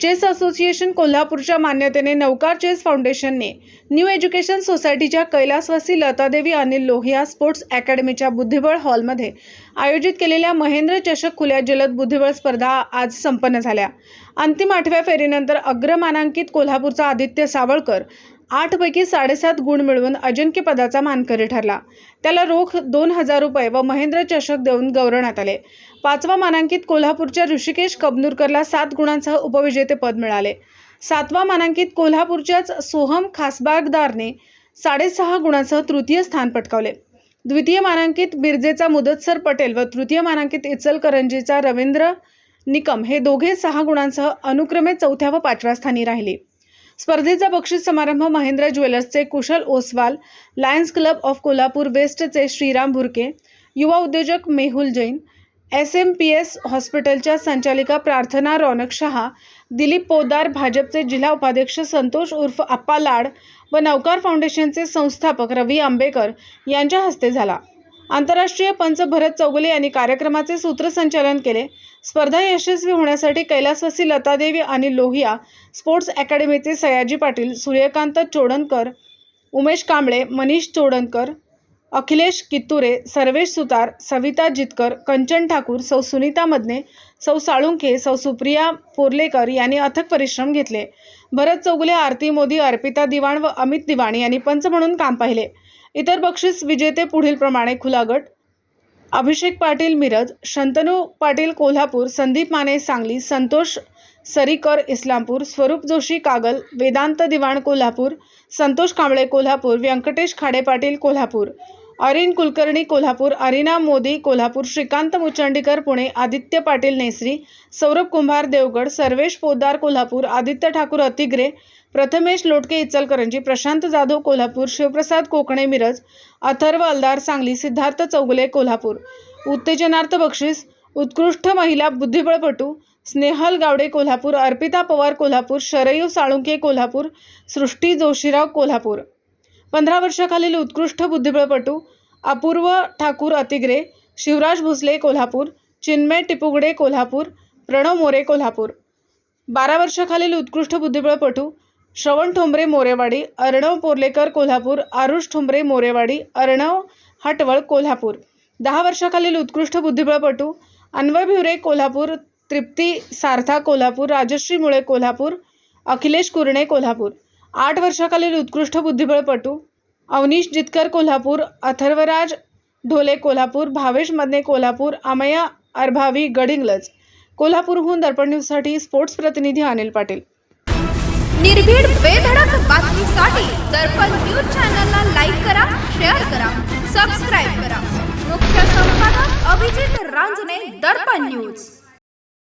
Chess association कोल्हापूरच्या मान्यतेने नौकार चेस फाउंडेशनने न्यू एज्युकेशन सोसायटीच्या कैलासवासी लतादेवी अनिल लोहिया स्पोर्ट्स अकॅडमीच्या बुद्धिबळ हॉलमध्ये आयोजित केलेल्या महेंद्र चषक खुल्या जलद बुद्धिबळ स्पर्धा आज संपन्न झाल्या. अंतिम आठव्या फेरीनंतर अग्रमानांकित कोल्हापूरचा आदित्य सावळकर आठपैकी साडेसात गुण मिळवून अजिंक्यपदाचा मानकरी ठरला. त्याला रोख दोन हजार रुपये व महेंद्र चषक देऊन गौरवण्यात आले. पाचवा मानांकित कोल्हापूरच्या ऋषिकेश कबनूरकरला सात गुणांसह उपविजेतेपद मिळाले. सातवा मानांकित कोल्हापूरच्याच सोहम खासबागदारने साडेसहा गुणांसह तृतीय स्थान पटकावले. द्वितीय मानांकित बिरजेचा मुदतसर पटेल व तृतीय मानांकित इचलकरंजीचा रवींद्र निकम हे दोघे सहा गुणांसह अनुक्रमे चौथ्या व पाचव्या स्थानी राहिले. स्पर्धेचा बक्षीस समारंभ Mahendra ज्वेलर्सचे Kushal Oswal lions club of Kolhapur वेस्टचे Shriram Bhurke युवा उद्योजक Mehul Jain S M P S हॉस्पिटलच्या संचालिका प्रार्थना रौनक शहा दिलीप पोदार भाजपचे जिल्हा उपाध्यक्ष संतोष उर्फ आप्पा लाड व नौकार फाउंडेशनचे संस्थापक रवी आंबेकर यांच्या हस्ते झाला. आंतरराष्ट्रीय पंच भरत चौगुले यांनी कार्यक्रमाचे सूत्रसंचालन केले. स्पर्धा यशस्वी होण्यासाठी कैलासवासी लतादेवी आणि लोहिया स्पोर्ट्स अकॅडमीचे सयाजी पाटील सूर्यकांत चोडणकर उमेश कांबळे मनीष चोडणकर अखिलेश कित्तुरे सर्वेश सुतार सविता जितकर कंचन ठाकूर सौ सुनीता मदने सौ साळुंखे सौ सुप्रिया पोर्लेकर यांनी अथक परिश्रम घेतले. भरत चौगुले आरती मोदी अर्पिता दिवाण व अमित दिवाणी यांनी पंच म्हणून काम पाहिले. इतर बक्षीस विजेते पुढील प्रमाणे खुला गट अभिषेक पाटील मिरज शंतनू पाटील कोल्हापूर संदीप माने सांगली संतोष सरीकर इस्लामपूर स्वरूप जोशी कागल वेदांत दिवाण कोल्हापूर संतोष कांबळे कोल्हापूर व्यंकटेश खाडे पाटील कोल्हापूर. अरिन कुलकर्णी कोल्हापूर अरिना मोदी कोल्हापूर श्रीकांत मुचंडीकर पुणे आदित्य पाटील नेसरी सौरभ कुंभार देवगड सर्वेश पोद्दार कोल्हापूर आदित्य ठाकूर अतिग्रे प्रथमेश लोटके इचलकरंजी प्रशांत जाधव कोल्हापूर शिवप्रसाद कोकणे मिरज अथर्व अलदार सांगली सिद्धार्थ चौगुले कोल्हापूर उत्तेजनार्थ बक्षीस उत्कृष्ट महिला बुद्धिबळपटू स्नेहल गावडे कोल्हापूर अर्पिता पवार कोल्हापूर शरयू साळुंके कोल्हापूर सृष्टी जोशीराव कोल्हापूर. पंधरा वर्षाखालील उत्कृष्ट बुद्धिबळपटू अपूर्व ठाकूर अतिग्रे शिवराज भोसले कोल्हापूर चिन्मय टिपुगडे कोल्हापूर प्रणव मोरे कोल्हापूर. बारा वर्षाखालील उत्कृष्ट बुद्धिबळपटू श्रवण ठोंबरे मोरेवाडी अर्णव पोर्लेकर कोल्हापूर आरुष ठोंबरे मोरेवाडी अर्णव हटवळ कोल्हापूर. दहा वर्षाखालील उत्कृष्ट बुद्धिबळपटू अन्वय भिवरे कोल्हापूर तृप्ती सारथा कोल्हापूर राजश्री मुळे कोल्हापूर अखिलेश कुरणे कोल्हापूर. आठ वर्षाखालील उत्कृष्ट बुद्धिबळपटू अवनीश जितकर कोल्हापूर अथर्वराज ढोले कोल्हापूर भावेश मदने कोल्हापूर अमया अर्भावी गडिंगलज. कोल्हापूरहून दर्पण न्यूजसाठी स्पोर्ट्स प्रतिनिधी अनिल पाटील. निर्भीड बेधडक बातमीसाठी दर्पण न्यूज चॅनलला लाईक करा शेअर करा सबस्क्राईब करा. मुख्य संपादक अभिजित रांजणे दर्पण न्यूज.